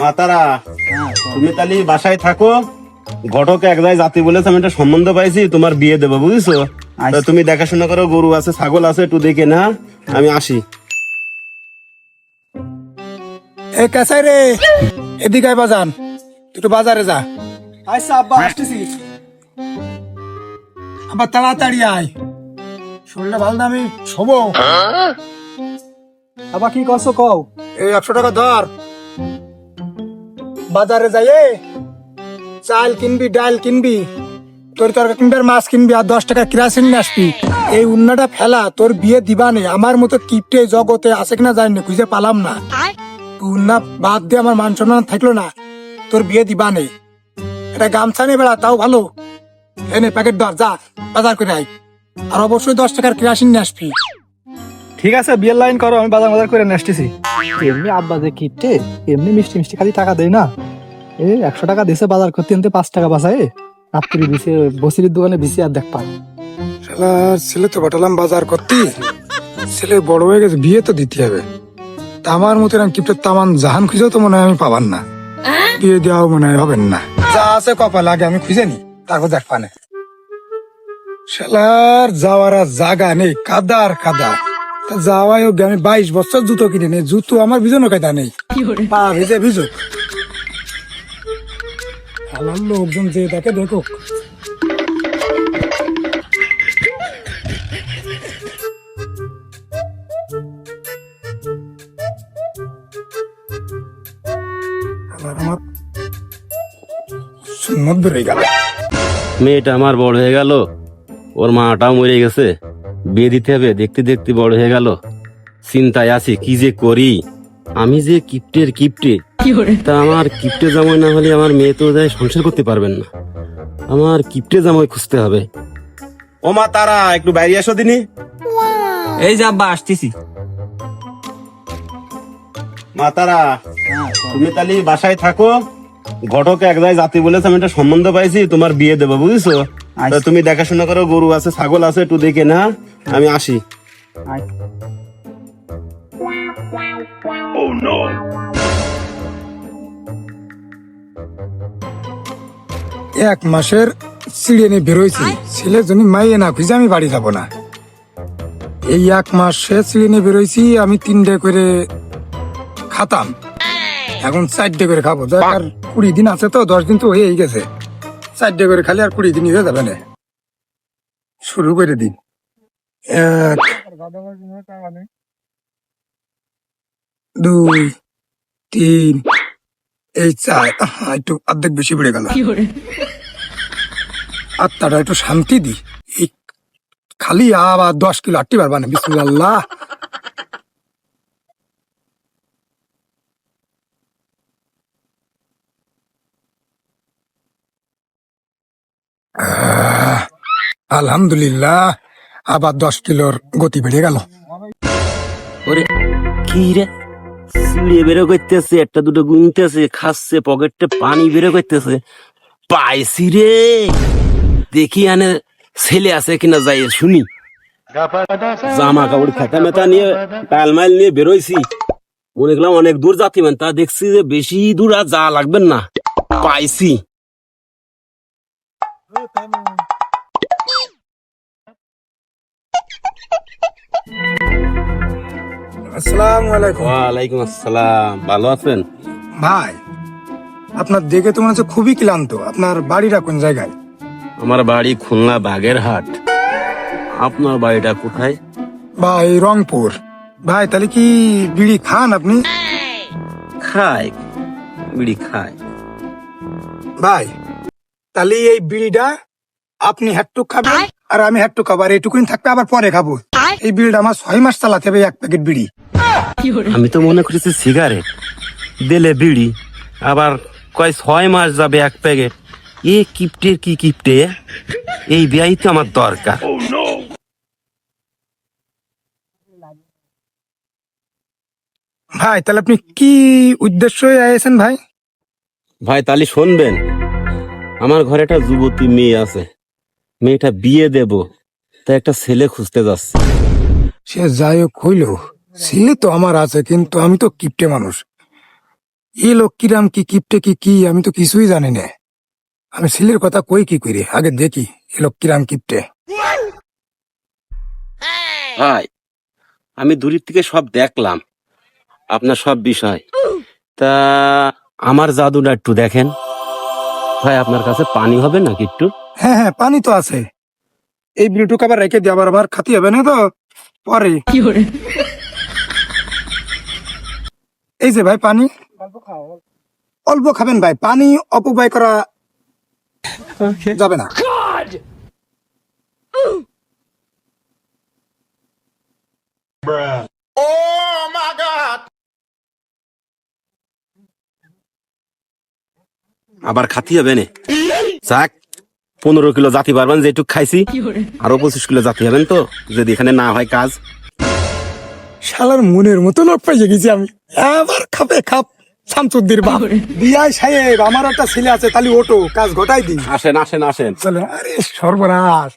মাতারা তুমি তাহলে বাসায় থাকো। ঘটক এক জায়গায় জাতি বলেছে আমি একটা সম্বন্ধ পাইছি তোমার বিয়ে দেবো বুঝছ? তুমি দেখাশোনা করো গরু আছে ছাগল আছে একটু দেখে না আমি আসি। এ কাছাই রে? এদিকে আয় বাজান তুই বাজারে যা। আচ্ছা আব্বা আসতেছি। আবার তাড়াতাড়ি আয়। শরীরটা ভালো না আমি শোবো। আব্বা কি করছ কও? এই একশো টাকা ধর। বাজারে যাই চাল কিনবি ডাল কিনবি তোর তরকারি কিনবি আর মাছ কিনবি আর দশ টাকা কিরাসিন নিয়ে আসবি। এই উন্নাটা ফেলা তোর বিয়ে দিবা দিবানে আমার মতো কিপটে জগতে আছে কিনা জানি না খুঁজে পালাম না। উন্না বাদ দিয়ে আমার মান সম্মান থাকল না তোর বিয়ে দিবানে এটা গামছা নিয়ে বেড়া তাও ভালো। এনে প্যাকেট ধর যা বাজার করে আয়। আর অবশ্যই দশ টাকার কিরাসিন নিয়ে আসবি। ঠিক আছে বিয়ের লাইন করো আমি বাজার বাজার করে নেসতেছি এমনি আব্বা যে কিটে এমনি মিষ্টি মিষ্টি খালি টাকা দেয় না। এ একশো টাকা দিছে বাজার করতে আনতে পাঁচ টাকা বাঁচায় রাত্রি দিছে বসিরির দোকানে বিসি আর দেখ পান ছেলে তো পাঠালাম বাজার করতে। ছেলে বড় হয়ে গেছে বিয়ে তো দিতে হবে। তা আমার মতো এরকম কিপটের তামান জাহান খুঁজেও তো মনে হয় আমি পাবার না। বিয়ে দেওয়াও মনে হয় হবেন না। যা আছে কপাল আগে আমি খুঁজে নি তারপর দেখ পানে। শালার যাওয়ার আর জায়গা নেই কাদা আর কাদা। যাওয়াই হোক আমি বাইশ বছর জুতো কিনে নেই জুতো আমার ভিজনো কায়দা নেই। পা ভিজে ভিজুক আমার লোকজন যে দেখে দেখুক। আমার সুন্নত বেরোয় গেল। মেয়েটা আমার বড় হয়ে গেল ওর মাটাও মরে গেছে। বিয়ে দিতে হবে দেখতে দেখতে বড় হয়ে গেল। চিন্তায় আছি কি যে করি? আমি যে কিপ্টের কিপ্টে তা আমার কিপ্টে জামাই না হলে আমার মেয়ে তো যায় সংসার করতে পারবেন না। আমার কিপ্টে জামাই খুঁজতে হবে। ও মা তারা একটু বাইরে আসো দিনি। এই যে আব্বা আসতেছি। মা তারা তুমি তাহলে বাসায় থাকো। ঘটক এক জায়গায় জাতি বলেছে আমি একটা সম্বন্ধ পাইছি তোমার বিয়ে দেবো বুঝছ? তুমি দেখাশোনা করো গরু আছে ছাগল আছে একটু দেখে না আমি আসি। এক মাসের সিঁড়ি নিয়ে বেরোইছি। ছেলে জন্য মাইয়ে না খুঁজে আমি বাড়ি যাব না। এই এক মাসে সিঁড়ি নিয়ে বেরোইছি আমি তিনটে করে খাতাম। এখন চারটে করে খাব। আর কুড়ি দিন আছে তো দশ দিন তো হয়েই গেছে। চারটে করে খালি আর কুড়ি দিন হয়ে যাবে না। শুরু করে দিন। এক দুই তিন এই চার। একটু অর্ধেক বেশি বেড়ে গেল। আত্মাটা একটু শান্তি দি। এই খালি আবার দশ কিলো আটটি পারবা না বিসমুল্লাহ। আলহামদুলিল্লাহ, আবার দশ কিলোর গতি বেড়ে গেল। কি রে? সিঁড়ে বেরো করতেছে, একটা দুটো গুনতেছে, খাচ্ছে, পকেটে পানি বেরো করতেছে। পাইছি রে। দেখি আনে ছেলে আছে কিনা যাই শুনি। জামা কাপড় খেতা মেতা নিয়ে, টালমাইল নিয়ে বেরোইছি। মনে করলাম অনেক দূর যাতি মানে তা দেখছি যে বেশি দূর আর যা লাগবেন না। পাইছি। আসসালামু আলাইকুম। ওয়ালাইকুম আসসালাম। ভালো আছেন? ভাই আপনার দেখে তো মনে হচ্ছে খুবই ক্লান্ত। আপনার বাড়িটা কোন জায়গায়? আমার বাড়ি খুলনা বাগেরহাট আপনার বাড়িটা কোথায়? ভাই রংপুর। ভাই তাহলে কি বিড়ি খান আপনি? খায় বিড়ি খায় ভাই তাহলে এই বিড়িটা আপনি হ্যাটটুক খাবেন আর আমি হ্যাটটুক খাব আর এইটুকুনি থাকবে আবার পরে খাব। এই বিড়িটা আমার ছয় মাস চালাতে হবে এক প্যাকেট বিড়ি। আমি তো মনে করেছি সিগারেট দিলে বিড়ি আবার কয় ছয় মাস যাবে এক প্যাকেট। এ কিপটের কি কিপটে? এই বিয়াই তো আমার দরকার। ভাই তাহলে আপনি কি উদ্দেশ্য আছেন ভাই? ভাই তাহলে শুনবেন আমার ঘরে একটা যুবতী মেয়ে আছে। মেয়েটা বিয়ে দেব তা একটা ছেলে খুঁজতে যাচ্ছে। সে যাই হোক হইল। ছেলে তো আমার আছে কিন্তু আমি তো কিপটে মানুষ। এই লোক কিরাম কি কিপটে কি কি আমি তো কিছুই জানি না। আমি ছেলের কথা কই কি করি? আগে দেখি এ লোক কিরাম কিপটে। ভাই আমি দূরের থেকে সব দেখলাম আপনার সব বিষয়। তা আমার জাদুটা একটু দেখেন। ভাই আপনার কাছে পানি হবে নাকি একটু? হ্যাঁ হ্যাঁ পানি তো আছে। এই ব্লুটুক আবার রেখে দিয়ে আবার আবার খাতি হবে না তো? পরে। এই যে ভাই পানি? অল্প খাবেন ভাই পানি অপব্যয় করা যাবে না। আবার খাতি হবে না। যাক পনেরো কিলো জাতি পারবেন যেটুক খাইছি। আরও পঁচিশ কিলো জাতি হবেন তো যদি এখানে না হয় কাজ। শালার মনের মতো লোক পাইয়ে গেছি আমি। আবার খাবে খাপ। শামসুদ্দির বাপ। বিয়াই সাহেব আমার একটা ছেলে আছে তাহলে ওটো কাজ ঘটাই দিন। আসেন আসেন আসেন। চলে আরে সর্বনাশ।